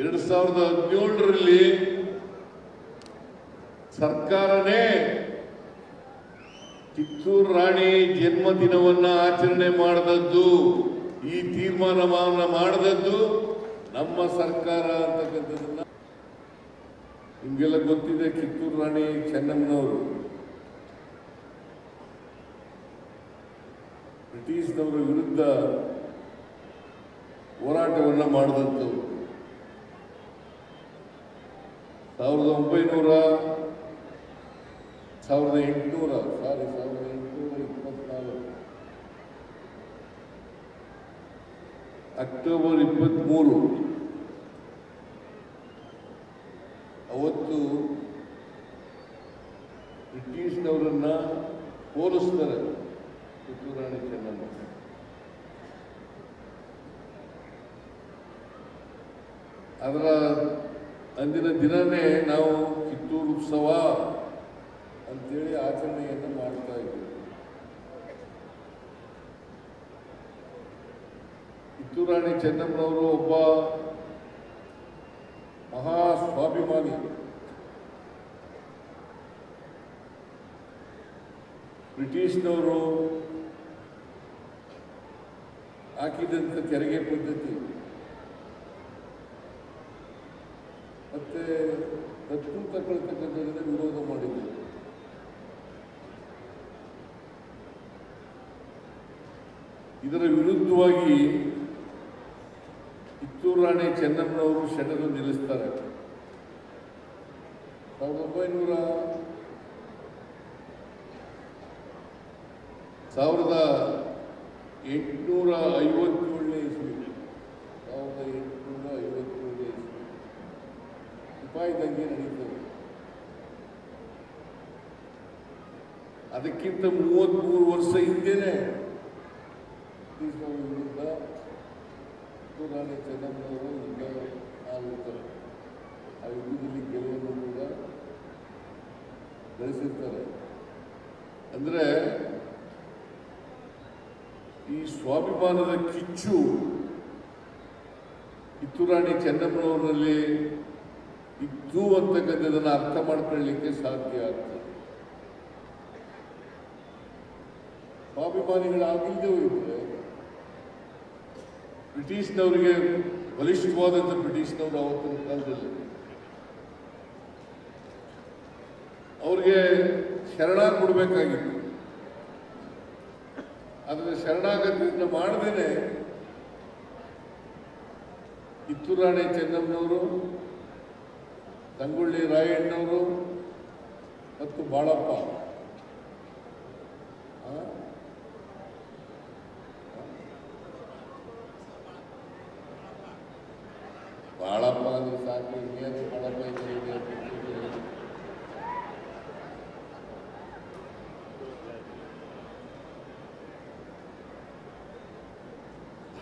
ಎರಡು ಸಾವಿರದ ಹದಿನೇಳರಲ್ಲಿ ಸರ್ಕಾರನೇ ಕಿತ್ತೂರು ರಾಣಿ ಜನ್ಮದಿನವನ್ನ ಆಚರಣೆ ಮಾಡದದ್ದು, ಈ ತೀರ್ಮಾನವನ್ನ ಮಾಡದದ್ದು ನಮ್ಮ ಸರ್ಕಾರ ಅಂತಕ್ಕಂಥದ್ದನ್ನ. ನಿಮ್ಗೆಲ್ಲ ಗೊತ್ತಿದೆ ಕಿತ್ತೂರು ರಾಣಿ ಚೆನ್ನಮ್ಮನವರು. ಬ್ರಿಟಿಷ್ನವರ ವಿರುದ್ಧ ಹೋರಾಟವನ್ನ ಮಾಡಿದಂಥವ್ರು. ಸಾವಿರದ ಒಂಬೈನೂರ ಸಾವಿರದ ಎಂಟುನೂರ, ಸಾರಿ, ಸಾವಿರದ ಎಂಟುನೂರ ಇಪ್ಪತ್ನಾಲ್ಕು. ಅಕ್ಟೋಬರ್ ಇಪ್ಪತ್ತ್ಮೂರು ಅವತ್ತು ಬ್ರಿಟಿಷ್ನವರನ್ನ ಹೋಲಿಸ್ತಾರೆ ಕಿತ್ತೂರು ರಾಣಿ ಚೆನ್ನಮ್ಮ ಅದರ ಅಂದಿನ ದಿನವೇ ನಾವು ಕಿತ್ತೂರು ಉತ್ಸವ ಅಂತೇಳಿ ಆಚರಣೆಯನ್ನು ಮಾಡ್ತಾ ಇದ್ದೀವಿ ಕಿತ್ತೂರು ರಾಣಿ ಚೆನ್ನಮ್ಮನವರು ಒಬ್ಬ ಮಹಾ ಸ್ವಾಭಿಮಾನಿ ಬ್ರಿಟಿಷ್ನವರು ಹಾಕಿದಂಥ ತೆರಿಗೆ ಪದ್ಧತಿ. ಮತ್ತೆ ದತ್ತು ತಗೊಳ್ತಕ್ಕಂಥದ್ದನ್ನು ವಿರೋಧ ಮಾಡಿದ್ರು. ಇದರ ವಿರುದ್ಧವಾಗಿ ಕಿತ್ತೂರು ರಾಣಿ ಚೆನ್ನಮ್ಮನವರು ಶರಣರು ನಿಲ್ಲಿಸ್ತಾರೆ. ಸಾವಿರದ ಒಂಬೈನೂರ ಸಾವಿರದ ಎಂಟುನೂರ ಐವತ್ತೇಳನೇ ಇಸ್ವಿ ಸಾವಿರದ ಎಂಟುನೂರ ಐವತ್ತೇಳನೇ ಇಸ್ವಿ ಅದಕ್ಕಿಂತ ಮೂವತ್ತ್ಮೂರು ವರ್ಷ ಹಿಂದೆನೆ ವಿರುದ್ಧ ರಾಣಿ ಚೆನ್ನಮ್ಮನವರು ಈಗ ಆಗುತ್ತಾರೆ ಆ ಯುದ್ಧದಲ್ಲಿ ಗೆಲುವನ್ನು ಕೂಡ ಗಳಿಸಿರ್ತಾರೆ. ಅಂದರೆ ಈ ಸ್ವಾಭಿಮಾನದ ಕಿಚ್ಚು ಕಿತ್ತೂರಾಣಿ ಚೆನ್ನಮ್ಮನವರಲ್ಲಿ ಇದ್ದು ಅಂತಕ್ಕಂಥದ್ದನ್ನು ಅರ್ಥ ಮಾಡ್ಕೊಳ್ಳಿಕ್ಕೆ ಸಾಧ್ಯ ಆಗ್ತದೆ. ಸ್ವಾಭಿಮಾನಿಗಳಾಗಿಲ್ಲದೆ ಹೋಗಿದ್ರೆ ಬ್ರಿಟಿಷ್ನವರಿಗೆ ಬಲಿಷ್ಠವಾದಂಥ ಬ್ರಿಟಿಷ್ನವರು ಅವತ್ತಿನ ಕಾಲದಲ್ಲಿ. ಅವ್ರಿಗೆ ಶರಣ ಕೊಡಬೇಕಾಗಿತ್ತು ಆದರೆ ಶರಣಾಗತಿಯನ್ನು ಮಾಡದೇನೆ ಕಿತ್ತೂರಾಣಿ ಚೆನ್ನಮ್ಮನವರು ಸಂಗೊಳ್ಳಿ ರಾಯಣ್ಣವರು ಮತ್ತು ಬಾಳಪ್ಪ? ಬಾಳಪ್ಪ ಅಂದ್ರೆ ಸಾಕು ಇನ್ನೇನು ಬಾಳಪ್ಪ ಇದ್ದಾರೆ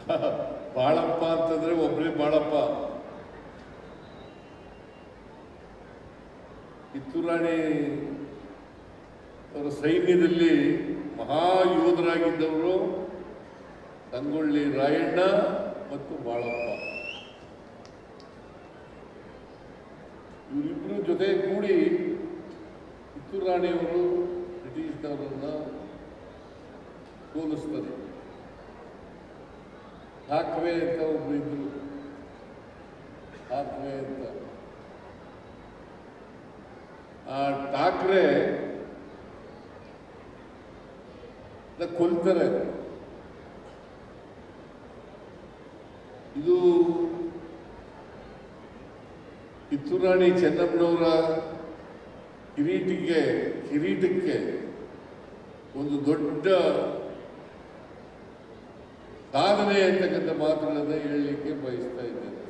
ಬಾಳಪ್ಪ ಅಂತಂದ್ರೆ ಒಬ್ಬರೇ ಬಾಳಪ್ಪ. ಕಿತ್ತೂರಾಣಿ ಅವರ ಸೈನ್ಯದಲ್ಲಿ ಮಹಾಯೋಧರಾಗಿದ್ದವರು ತಂಗೊಳ್ಳಿ ರಾಯಣ್ಣ ಮತ್ತು ಬಾಳಪ್ಪ. ಇವರಿಬ್ಬರ ಜೊತೆ ಕೂಡಿ ಕಿತ್ತೂರು ರಾಣಿಯವರು ಬ್ರಿಟಿಷ್ನವರನ್ನ ಸೋಲಿಸ್ತಾರೆ. ಠಾಕ್ರೆ ಅಂತ ಒಬ್ಬರು ಇದ್ರು. ಠಾಕ್ರೆ ಅಂತ. ಠಾಕ್ರೆ ಕೊಲ್ತಾರೆ. ಇದು ಕಿತ್ತೂರಾಣಿ ಚೆನ್ನಪ್ಪನವರ ಕಿರೀಟಿಗೆ, ಕಿರೀಟಕ್ಕೆ ಒಂದು ದೊಡ್ಡ ಸಾಧನೆ ಅಂತಕ್ಕಂಥ ಮಾತುಗಳನ್ನು ಹೇಳಲಿಕ್ಕೆ ಬಯಸ್ತಾ ಇದ್ದೇನೆ.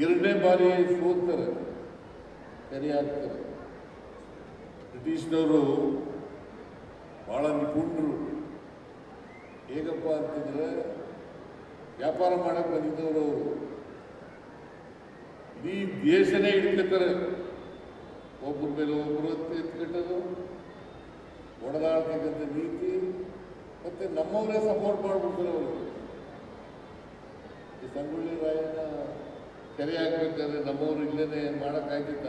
ಎರಡನೇ ಬಾರಿ ಸೋತ್ತಾರೆ ಸರಿಯಾಗ್ತಾರೆ ಬ್ರಿಟಿಷ್ನವರು ಭಾಳ ನಿಪುಣರು. ಹೇಗಪ್ಪ ಅಂತಂದರೆ, ವ್ಯಾಪಾರ ಮಾಡೋಕ್ಕೆ ಬಂದಿದ್ದವರು ಅವರು. ಇಡೀ ದೇಶನೇ ಹಿಡ್ಕೊತಾರೆ. ಒಬ್ಬರ ಮೇಲೆ ಒಬ್ಬರು ಎತ್ಕಟ್ಟೋದು ಹೊಡೆದಾಡ್ತಕ್ಕಂಥ ನೀತಿ, ಮತ್ತೆ ನಮ್ಮವರೇ ಸಪೋರ್ಟ್ ಮಾಡಿಬಿಡ್ತಾರೆ ಅವರು. ಈ ಸಂಗೊಳ್ಳಿ ರಾಯಣ್ಣ ಕೆರೆ ಹಾಕ್ಬೇಕಾದ್ರೆ ನಮ್ಮವರು ಇಲ್ಲೇನೆ ಮಾಡೋಕ್ಕಾಗಿತ್ತ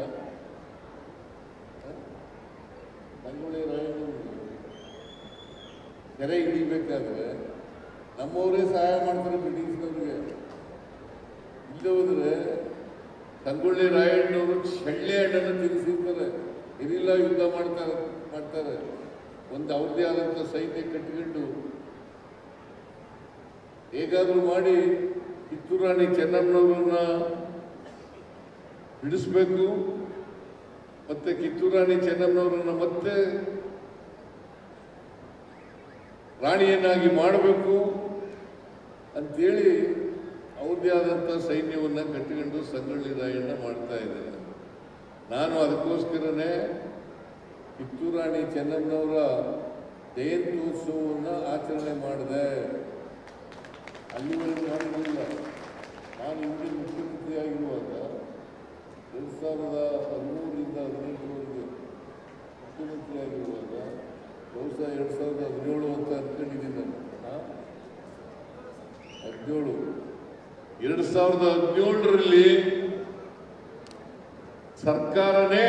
ಬಂಗೋಳಿ ರಾಯಣ್ಣ ಕೆರೆ ಹಿಡಿಬೇಕಾದ್ರೆ ನಮ್ಮವರೇ ಸಹಾಯ ಮಾಡ್ತಾರೆ ಬ್ರಿಟಿಷ್ನವ್ರಿಗೆ ಇಲ್ಲಿ ಹೋದ್ರೆ ಸಂಗೊಳ್ಳಿ ರಾಯಣ್ಣವರು ಚಳ್ಳೆ ಹಣ್ಣನ್ನು ತಿನ್ನಿಸಿರ್ತಾರೆ. ಇರಿಲ್ಲ ಯುದ್ಧ ಮಾಡ್ತಾರೆ ಮಾಡ್ತಾರೆ. ಒಂದು ಅವ್ರದೇ ಆದಂಥ ಸೈನ್ಯ ಕಟ್ಟಿಕೊಂಡು ಹೇಗಾದರೂ ಮಾಡಿ ಕಿತ್ತೂರು ರಾಣಿ ಚೆನ್ನಮ್ಮನವ್ರನ್ನ ಬಿಡಿಸ್ಬೇಕು ಮತ್ತೆ ಕಿತ್ತೂರು ರಾಣಿ ಚೆನ್ನಮ್ಮನವರನ್ನ ಮತ್ತೆ ರಾಣಿಯನ್ನಾಗಿ ಮಾಡಬೇಕು ಅಂತೇಳಿ ಅವ್ರದೇ ಆದಂಥ ಸೈನ್ಯವನ್ನು ಕಟ್ಟಿಕೊಂಡು ಸಂಗೊಳ್ಳಿ ರಾಯಣ್ಣ ಮಾಡ್ತಾ ಇದ್ದಾರೆ. ನಾನು ಅದಕ್ಕೋಸ್ಕರನೇ ಕಿತ್ತೂರು ರಾಣಿ ಚೆನ್ನಮ್ಮನವರ ಜಯಂತ್ಯೋತ್ಸವವನ್ನು ಆಚರಣೆ ಮಾಡಿದೆ. ಅಲ್ಲಿವರೆಗೂ ಮಾಡಿರಲಿಲ್ಲ ನಾನು ಇಂಡಿಯನ್ ಮುಖ್ಯಮಂತ್ರಿಯಾಗಿರುವಾಗ ಎರಡು ಸಾವಿರದ ಹದಿಮೂರರಿಂದ ಹದಿನೆಂಟರವರೆಗೆ ಮುಖ್ಯಮಂತ್ರಿಯಾಗಿರುವಾಗ ಬಹುಶಃ ಎರಡು ಸಾವಿರದ ಹದಿನೇಳು ಅಂತ ಅಂದ್ಕೊಂಡಿದ್ದೀನಿ ನಾನು? ಹದಿನೇಳು. ಎರಡು ಸಾವಿರದ ಹದಿನೇಳರಲ್ಲಿ ಸರ್ಕಾರನೇ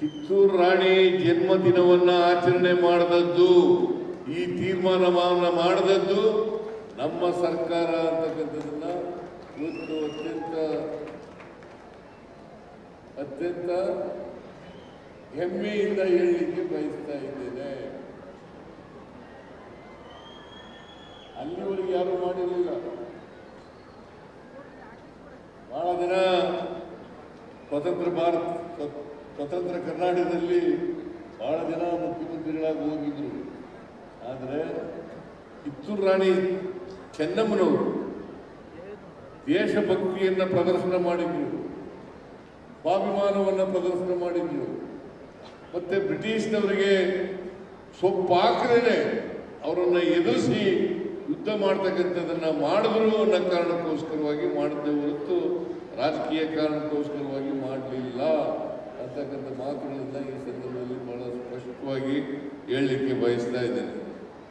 ಕಿತ್ತೂರು ರಾಣಿ ಜನ್ಮದಿನವನ್ನು ಆಚರಣೆ ಮಾಡದದ್ದು. ಈ ತೀರ್ಮಾನವನ್ನ ಮಾಡಿದದ್ದು ನಮ್ಮ ಸರ್ಕಾರ ಅಂತಕ್ಕಂಥದ್ದನ್ನ ಇವತ್ತು ಅತ್ಯಂತ ಅತ್ಯಂತ ಹೆಮ್ಮೆಯಿಂದ ಹೇಳಲಿಕ್ಕೆ ಬಯಸ್ತಾ ಇದ್ದೇನೆ. ಅಲ್ಲಿವರೆಗೆ ಯಾರು ಮಾಡಿರಲಿಲ್ಲ. ಬಹಳ ದಿನ ಸ್ವತಂತ್ರ ಭಾರತ ಸ್ವ- ಸ್ವತಂತ್ರ ಕರ್ನಾಟಕದಲ್ಲಿ ಬಹಳ ದಿನ ಮುಖ್ಯಮಂತ್ರಿಗಳಾಗಿ ಹೋಗಿದ್ರು. ಆದರೆ ಕಿತ್ತೂರು ರಾಣಿ ಚೆನ್ನಮ್ಮನವರು ದೇಶಭಕ್ತಿಯನ್ನು ಪ್ರದರ್ಶನ ಮಾಡಿದ್ರು, ಸ್ವಾಭಿಮಾನವನ್ನು ಪ್ರದರ್ಶನ ಮಾಡಿದ್ರು. ಮತ್ತು ಬ್ರಿಟಿಷ್ನವರಿಗೆ ಸೊಪ್ಪಾಕ್ರೇ ಅವರನ್ನು ಎದುರಿಸಿ ಯುದ್ಧ ಮಾಡ್ತಕ್ಕಂಥದ್ದನ್ನು ಮಾಡಿದ್ರು ಅನ್ನೋ ಕಾರಣಕ್ಕೋಸ್ಕರವಾಗಿ ಮಾಡಿದ್ದೆ ಹೊರತು ರಾಜಕೀಯ ಕಾರಣಕ್ಕೋಸ್ಕರವಾಗಿ ಮಾಡಲಿಲ್ಲ ಅಂತಕ್ಕಂಥ ಮಾತುಗಳನ್ನು ಈ ಸಂದರ್ಭದಲ್ಲಿ ಬಹಳ ಸ್ಪಷ್ಟವಾಗಿ ಹೇಳಲಿಕ್ಕೆ ಬಯಸ್ತಾ ಇದ್ದೇನೆ.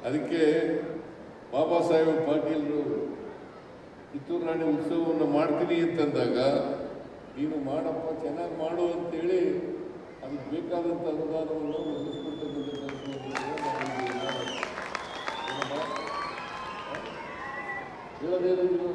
ಅದಕ್ಕೆ ಬಾಬಾ ಸಾಹೇಬ್ ಪಾಟೀಲ್ರು, ಕಿತ್ತೂರು ರಾಣಿ ಉತ್ಸವವನ್ನು ಮಾಡ್ತೀನಿ ಅಂತಂದಾಗ, ನೀನು ಮಾಡಪ್ಪ, ಚೆನ್ನಾಗಿ ಮಾಡು ಅಂತೇಳಿ ಅದಕ್ಕೆ ಬೇಕಾದಂಥ ಅನುದಾನವನ್ನು ಒದಗಿಸ್ಕೊಡ್ತಕ್ಕಂಥ ಕೆಲಸವನ್ನು